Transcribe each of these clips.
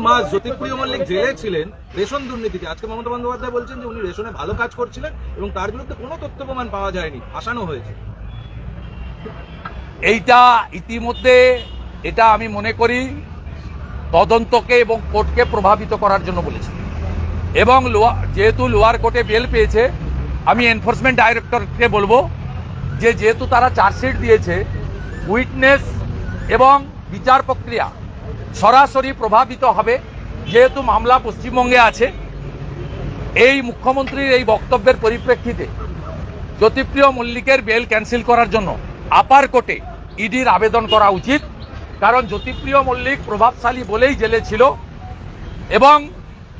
মাস জ্যোতিপ্রিয় মল্লিক জেলে ছিলেন রেশন দুর্নীতিতে। আজকে মমতা বন্দ্যোপাধ্যায় বলছেন যে উনি রেশনে ভালো কাজ করছিলেন এবং তার বিরুদ্ধে কোনো তথ্য প্রমাণ পাওয়া যায়নি আসানো হয়েছে। এইটা ইতিমধ্যে, এটা আমি মনে করি, তদন্তকে এবং কোর্টকে প্রভাবিত করার জন্য বলেছি। এবং লোয়া- যেহেতু লোয়ার কোর্টে বেল পেয়েছে, আমি এনফোর্সমেন্ট ডাইরেক্টরকে বলব যে যেহেতু তারা চার্জশিট দিয়েছে, উইটনেস এবং বিচার প্রক্রিয়া সরাসরি প্রভাবিত হবে, যেহেতু মামলা পশ্চিমবঙ্গে আছে। এই মুখ্যমন্ত্রীর এই বক্তব্যের পরিপ্রেক্ষিতে জ্যোতিপ্রিয় মল্লিকের বেল ক্যান্সেল করার জন্য আপার কোর্টে ইডির আবেদন করা উচিত। কারণ জ্যোতিপ্রিয় মল্লিক প্রভাবশালী বলেই জেলে ছিল এবং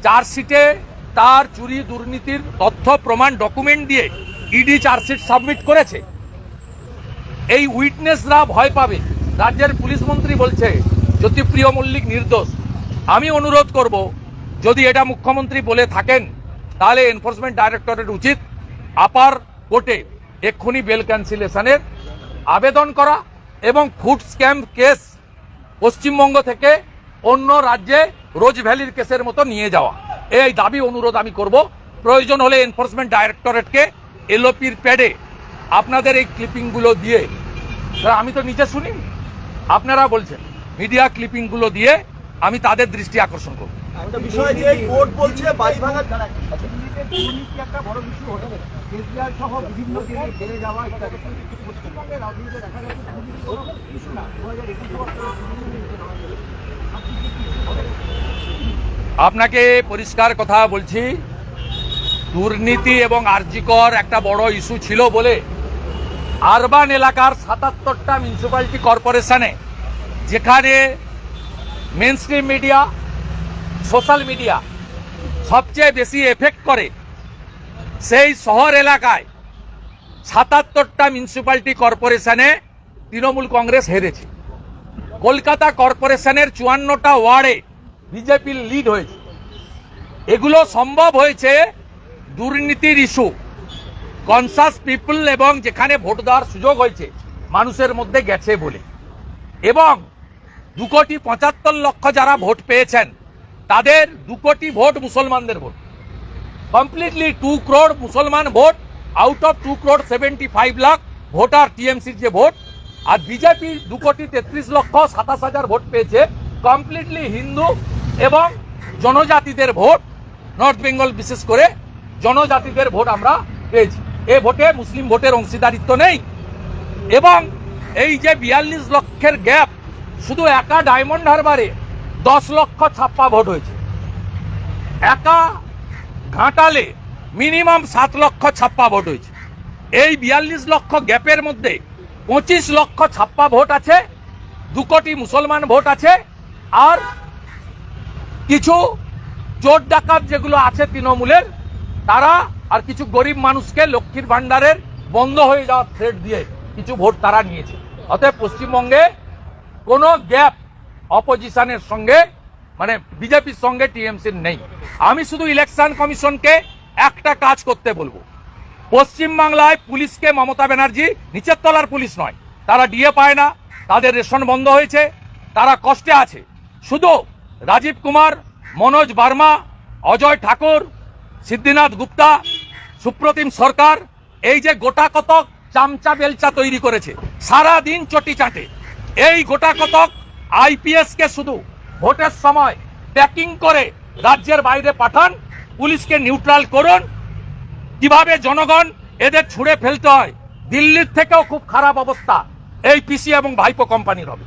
চার্জশিটে তার চুরি দুর্নীতির তথ্য, প্রমাণ, ডকুমেন্ট দিয়ে ইডি চার্জশিট সাবমিট করেছে। এই উইটনেসরা ভয় পাবে। রাজ্যের পুলিশ মন্ত্রী বলছে জ্যোতিপ্রিয় মল্লিক নির্দোষ, আমি অনুরোধ করব, যদি এটা মুখ্যমন্ত্রী বলে থাকেন, তাহলে এনফোর্সমেন্ট ডাইরেক্টরেট উচিত আপার কোর্টে এক্ষুনি বেল ক্যান্সেলেশনের আবেদন করা এবং ফুড স্ক্যাম কেস পশ্চিমবঙ্গ থেকে অন্য রাজ্যে রোজ ভ্যালির কেসের মতো নিয়ে যাওয়া। এই দাবি, অনুরোধ আমি করব। প্রয়োজন হলে এনফোর্সমেন্ট ডাইরেক্টরেটকে এলওপির প্যাডে আপনাদের এই ক্লিপিংগুলো দিয়ে। আমি তো নিজে শুনি আপনারা বলছেন। মিডিয়া ক্লিপিংগুলো দিয়ে আমি তাদের দৃষ্টি আকর্ষণ করব। একুশ আপনাকে পরিষ্কার কথা বলছি দুর্নীতি এবং আর্জিকর একটা বড় ইস্যু ছিল বলে আরবান এলাকার সাতাত্তরটা মিউনিসিপ্যালিটি কর্পোরেশনে যেখানে main stream media social media সবচেয়ে বেশি এফেক্ট করে, সেই শহর এলাকায় সাতাত্তরটা মিউনিসিপ্যালিটি কর্পোরেশনে তৃণমূল কংগ্রেস হেরেছে। কলকাতা কর্পোরেশনের চুয়ান্নটা ওয়ার্ডে বিজেপির লিড হয়েছে। এগুলো সম্ভব হয়েছে দুর্নীতির ইস্যু কনসাস পিপল এবং যেখানে ভোট দেওয়ার সুযোগ হয়েছে, মানুষের মধ্যে গেছে বলে। এবং দু কোটি পঁচাত্তর লক্ষ যারা ভোট পেয়েছেন, তাদের দু কোটি ভোট মুসলমানদের ভোট। কমপ্লিটলি টু ক্রোড মুসলমান vote out of two crore seventy five lakh voter টিএমসির যে ভোট, আর বিজেপি দু কোটি তেত্রিশ লক্ষ সাতাশ হাজার ভোট পেয়েছে কমপ্লিটলি হিন্দু এবং জনজাতিদের ভোট নর্থ বেঙ্গল বিশেষ করে জনজাতিদের ভোট আমরা পেয়েছি। এ ভোটে মুসলিম ভোটের অংশীদারিত্ব নেই এবং এই যে বিয়াল্লিশ লক্ষের গ্যাপ শুধু একা ডায়মন্ড হারবারে দশ লক্ষ ছাপ্পা ভোট হয়েছে। একা ঘাটালে মিনিমাম সাত লক্ষ ছাপ্পা ভোট হয়েছে। এই বিয়াল্লিশ লক্ষ গ্যাপের মধ্যে পঁচিশ লক্ষ ছাপ্পা ভোট আছে, দু কোটি মুসলমান ভোট আছে, আর কিছু চোর ডাকাত যেগুলো আছে তৃণমূলের, তারা আর কিছু গরিব মানুষকে লক্ষ্মীর ভাণ্ডারের বন্ধ হয়ে যাওয়ার থ্রেট দিয়ে কিছু ভোট তারা নিয়েছে। অতএব পশ্চিমবঙ্গে কোনো গ্যাপ অপোজিশনের সঙ্গে মানে বিজেপির সঙ্গে টিএমসির নেই। আমি শুধু ইলেকশন কমিশনকে একটা কাজ করতে বলব। পশ্চিমবাংলায় পুলিশকে মমতা ব্যানার্জি নিচের তলার পুলিশ নয়। তারা ডিএ পায় না, তাদের রেশন বন্ধ হয়েছে, তারা কষ্টে আছে। শুধু রাজীব কুমার, মনোজ বার্মা, অজয় ঠাকুর, সিদ্ধিনাথ গুপ্তা, সুপ্রতিম সরকার, এই যে গোটা কতক চামচা বেলচা তৈরি করেছে সারা দিন চটি চাটে। এই গোটা কতক আইপিএস কে শুধু ভোটের সময় প্যাকিং করে রাজ্যের বাইরে পাঠান পুলিশকে নিউট্রাল করুন। কীভাবে জনগণ এদের ছুঁড়ে ফেলতে হয়? দিল্লির থেকেও খুব খারাপ অবস্থা এই পিসি এবং ভাইপো কোম্পানির হবে।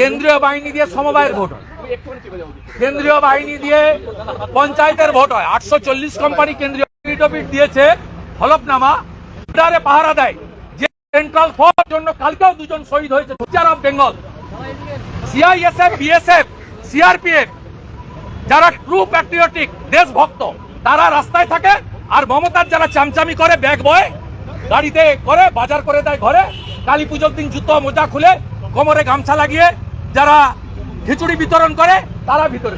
কেন্দ্রীয় বাহিনী দিয়ে সমবায়ের ভোট হয়। কেন্দ্রীয় বাহিনী দিয়ে পঞ্চায়েতের ভোট হয়। আটশো চল্লিশ কোম্পানি কেন্দ্রীয় দিয়েছে হলফনামা। বর্ডারে পাহারা দেয়। যে সেন্ট্রাল ফোর্স জন্য কালকেও দুজন শহীদ হয়েছে। Teacher of Bengal CISF BSF CRPF যারা ট্রু প্যাট্রিয়টিক দেশভক্ত, তারা রাস্তায় থাকে আর মমতার যারা চামচামি করে ব্যাগ বয় গাড়িতে করে, বাজার করে দেয় ঘরে, কালী পুজোর দিন জুতো মোজা খুলে, কোমরে গামছা লাগিয়ে যারা খিচুড়ি বিতরণ করে তারা ভিতরে